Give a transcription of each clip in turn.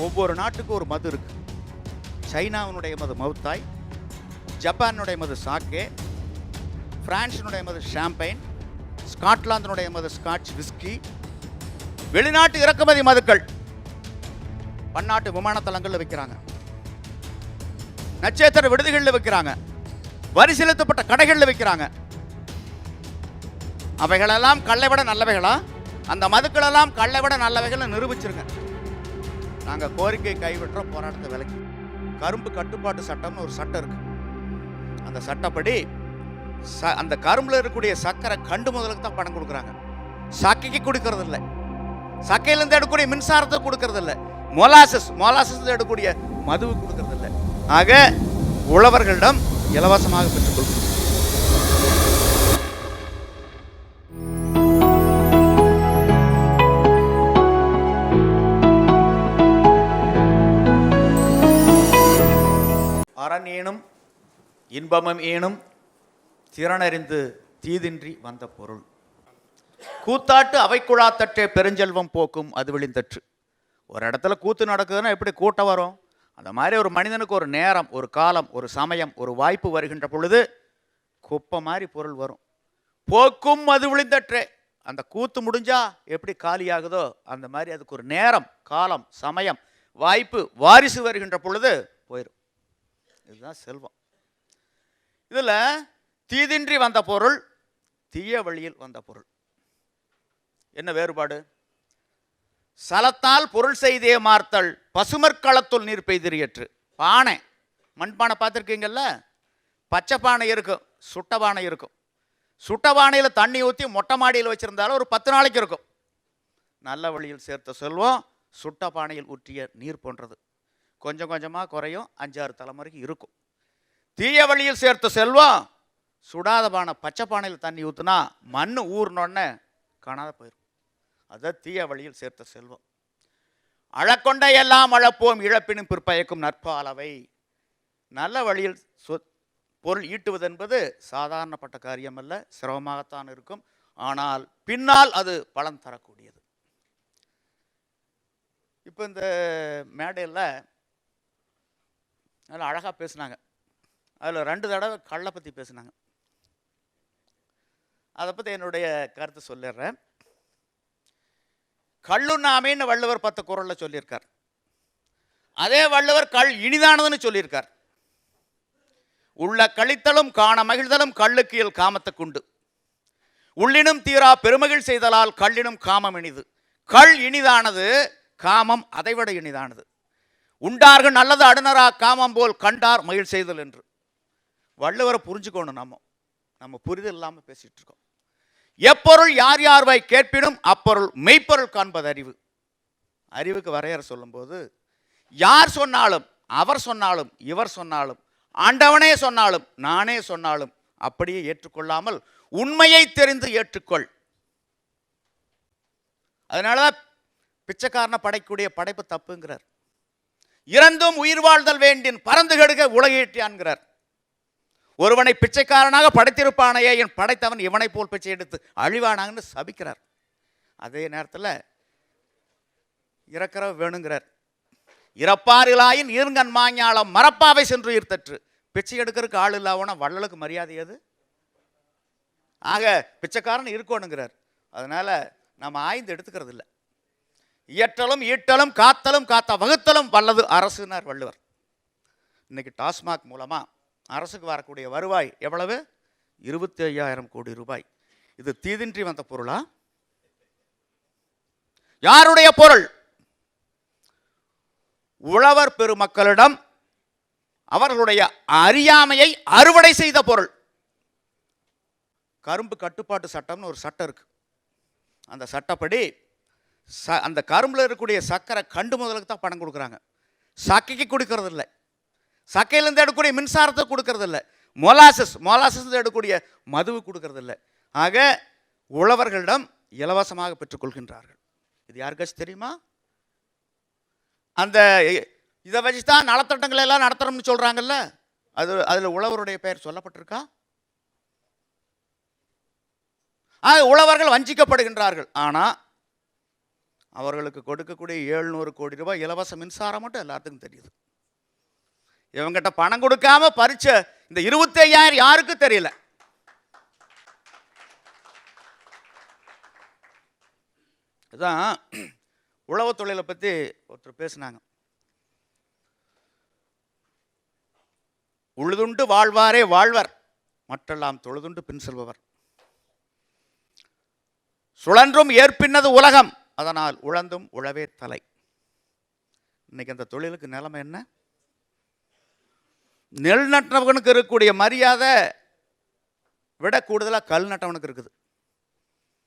ஒவ்வொரு நாட்டுக்கும் ஒரு மது இருக்கு. சைனாவினுடைய மது மவுத்தாய் ஜப்பானுடைய மது சாக்கே பிரான்சினுடைய மது ஷாம்பைன் ஸ்காட்லாந்தினுடைய மது ஸ்காட்ச் விஸ்கி வெளிநாட்டு இறக்குமதி மதுக்கள். பன்னாட்டு விமான வைக்கிறாங்க. நட்சத்திர விடுதிகளில் வைக்கிறாங்க. வரி செலுத்தப்பட்ட கடைகளில் வைக்கிறாங்க. அவைகளெல்லாம் கல்லை விட நல்லவைகளா? அந்த மதுக்களெல்லாம் கல்லை விட நல்லவைகள்னு நிரூபிச்சிருங்க. நாங்கள் கோரிக்கை கைவிட்டுற போராட்டத்தை விலக்கி. கரும்பு கட்டுப்பாட்டு சட்டம்னு ஒரு சட்டம் இருக்கு. அந்த சட்டப்படி ச அந்த கரும்பில் இருக்கக்கூடிய சக்கரை கண்டு முதலுக்கு தான் பணம் கொடுக்குறாங்க. சக்கைக்கு கொடுக்கறது இல்லை சக்கையிலேருந்து எடுக்கக்கூடிய மின்சாரத்தை கொடுக்கறது இல்லை மொலாசஸ் மொலாசஸ் எடுக்கக்கூடிய மதுவு கொடுக்கறது இல்லை ஆக உழவர்களிடம் இலவசமாக பெற்றுக்கொள்கிறோம் அரண் ஏனும் இன்பமும் ஏனும் திறனறிந்து தீதின்றி வந்த பொருள். கூத்தாட்டு அவைக்குழாத்தற்றே பெருஞ்செல்வம் போக்கும் அது விழிந்தற்று. ஒரு இடத்துல கூத்து நடக்குதுன்னா எப்படி கூட்டம் வரும்? அந்த மாதிரி ஒரு மனிதனுக்கு ஒரு நேரம் ஒரு காலம் ஒரு சமயம் ஒரு வாய்ப்பு வருகின்ற பொழுது குப்பை மாதிரி பொருள் வரும். போக்கும் அது விழிந்தற்றே. அந்த கூத்து முடிஞ்சா எப்படி காலியாகுதோ அந்த மாதிரி அதுக்கு ஒரு நேரம் காலம் சமயம் வாய்ப்பு வாரிசு வருகின்ற பொழுது போயிடும் இதுதான் செல்வம். இதில் தீதின்றி வந்த பொருள் தீய வழியில் வந்த பொருள். என்ன வேறுபாடு? சலத்தால் பொருள் செய்தே மார்த்தல் பசுமற்களத்துள் நீர் பெய்திரியற்று பானை மண்பானை பார்த்துருக்கீங்கல்ல? பச்சை பானை இருக்கும் சுட்ட பானை இருக்கும். சுட்ட பானையில் தண்ணி ஊற்றி மொட்டை மாடியில் வச்சுருந்தாலும் ஒரு பத்து நாளைக்கு இருக்கும். நல்ல வழியில் சேர்த்த செல்வம் சுட்ட பானையில் ஊற்றிய நீர் போன்றது. கொஞ்சம் கொஞ்சமாக குறையும். அஞ்சாறு தலைமுறைக்கு இருக்கும். தீய வழியில் சேர்த்த செல்வம். சுடாத பானை பச்சை பானையில் தண்ணி ஊற்றுனா மண் ஊறினோடனே காணாத போயிடும் அதுதான் தீய வழியில் சேர்த்த செல்வம். அழக்கொண்ட எல்லாம் அழப்போம். இழப்பினும் பிற்பயக்கும் நற்பாலவை. நல்ல வழியில் சொ பொருள் ஈட்டுவது என்பது சாதாரணப்பட்ட காரியம் அல்ல சிரமமாகத்தான் இருக்கும். ஆனால் பின்னால் அது பலன் தரக்கூடியது. இப்போ இந்த மேடையில் நல்லா அழகாக பேசுனாங்க. அதில் ரெண்டு தடவை கல்லை பற்றி பேசுனாங்க. அதை பற்றி என்னுடைய கருத்து சொல்லிடுறேன். கள்ளுண்ணாமைன்னு வள்ளுவர் பத்து குரலில் சொல்லியிருக்கார். அதே வள்ளுவர் கள் இனிதானதுன்னு சொல்லியிருக்கார். உள்ள கழித்தலும் காண மகிழ்தலும் கள்ளுக்கியல் காமத்துக்குண்டு உள்ளினும் தீரா பெருமகிழ் செய்தலால் கள்ளினும் காமம் இனிது. கள் இனிதானது காமம் அதைவிட இனிதானது. உண்டார்கள் நல்லது அடுனரா காமம் போல் கண்டார் மகிழ் செய்தல் என்று. வள்ளுவரை புரிஞ்சுக்கணும் நம்ம. நம்ம புரிதல் இல்லாமல் பேசிட்டு இருக்கோம். எப்பொருள் யார் யார்வை கேட்பினும் அப்பொருள் மெய்ப்பொருள் காண்பது அறிவு. அறிவுக்கு வரையறை சொல்லும்போது யார் சொன்னாலும் அவர் சொன்னாலும் இவர் சொன்னாலும் ஆண்டவனே சொன்னாலும் நானே சொன்னாலும் அப்படியே ஏற்றுக்கொள்ளாமல் உண்மையை தெரிந்து ஏற்றுக்கொள். அதனால தான் பிச்சைக்காரனை படைக்கூடிய படைப்பு தப்புங்கிறார். இறந்தும் உயிர் வாழ்தல் வேண்டின் பறந்து கெடுக உலகீட்டியான்கிறார். ஒருவனை பிச்சைக்காரனாக படைத்திருப்பானையே என் படைத்தவன் இவனை போல் பிச்சை எடுத்து அழிவானாங்கன்னு சபிக்கிறார். அதே நேரத்தில் இறக்கிற வேணுங்கிறார். இறப்பாரிலாயின் ஈருங்கன் மாஞாலம் மரப்பாவை சென்று ஈர்த்தற்று. பிச்சை எடுக்கிறதுக்கு ஆள் இல்லாமனா வள்ளலுக்கு மரியாதை எது? ஆக பிச்சைக்காரன் இருக்கணுங்கிறார். அதனால் நம்ம ஆய்ந்து எடுத்துக்கிறது இல்லை இயற்றலும் ஈட்டலும் காத்தலும் காத்த வகுத்தலும் வல்லது அரசுனார் வள்ளுவர். இன்னைக்கு டாஸ்மாக் மூலமா அரசுக்கு வரக்கூடிய வருவாய் எவ்வளவு? இருபத்தி ஐயாயிரம் கோடி ரூபாய். இது தீதின்றி வந்த பொருளா? யாருடைய பொருள்? உழவர் பெருமக்களிடம் அவர்களுடைய அறியாமையை அறுவடை செய்த பொருள். கரும்பு கட்டுப்பாட்டு சட்டம்னு ஒரு சட்டம் இருக்கு. அந்த சட்டப்படி ச அந்த கரும்பில் இருக்கக்கூடிய சக்கரை கண்டு முதலுக்கு தான் பணம் கொடுக்குறாங்க. சக்கைக்கு கொடுக்கறது இல்லை சக்கையிலேருந்து எடுக்கக்கூடிய மின்சாரத்தை கொடுக்கறது இல்லை மொலாசஸ் மொலாசஸ் எடுக்கக்கூடிய மதுவு கொடுக்கறது இல்லை ஆக உழவர்களிடம் இலவசமாக பெற்றுக்கொள்கின்றார்கள். இது யாருக்காச்சும் தெரியுமா? அந்த இதை வச்சு தான் நலத்திட்டங்களை எல்லாம் நடத்துகிறோம்னு சொல்கிறாங்கல்ல அது அதில் உழவருடைய பெயர் சொல்லப்பட்டிருக்கா? ஆக உழவர்கள் வஞ்சிக்கப்படுகின்றார்கள். ஆனால் அவர்களுக்கு கொடுக்கக்கூடிய ஏழ்நூறு கோடி ரூபாய் இலவச மின்சாரம் மட்டும் எல்லாத்துக்கும் தெரியுது. இவங்கிட்ட பணம் கொடுக்காம பறிச்ச இந்த இருபத்தி ஐயாயிரம் யாருக்கும் தெரியல? இதான் உழவு தொழிலை பற்றி ஒருத்தர் பேசினாங்க. உழுதுண்டு வாழ்வாரே வாழ்வர் மற்றெல்லாம் தொழுதுண்டு பின் செல்பவர். சுழன்றும் ஏற்பின்னது உலகம் அதனால் உழந்தும் உழவே தலை. இன்னைக்கு அந்த தொழிலுக்கு நிலைமை என்ன? நெல் நட்டவனுக்கு இருக்கக்கூடிய மரியாதை விட கூடுதலாக கல் நட்டவனுக்கு இருக்குது.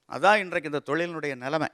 அதான் இன்றைக்கு இந்த தொழிலினுடைய நிலைமை.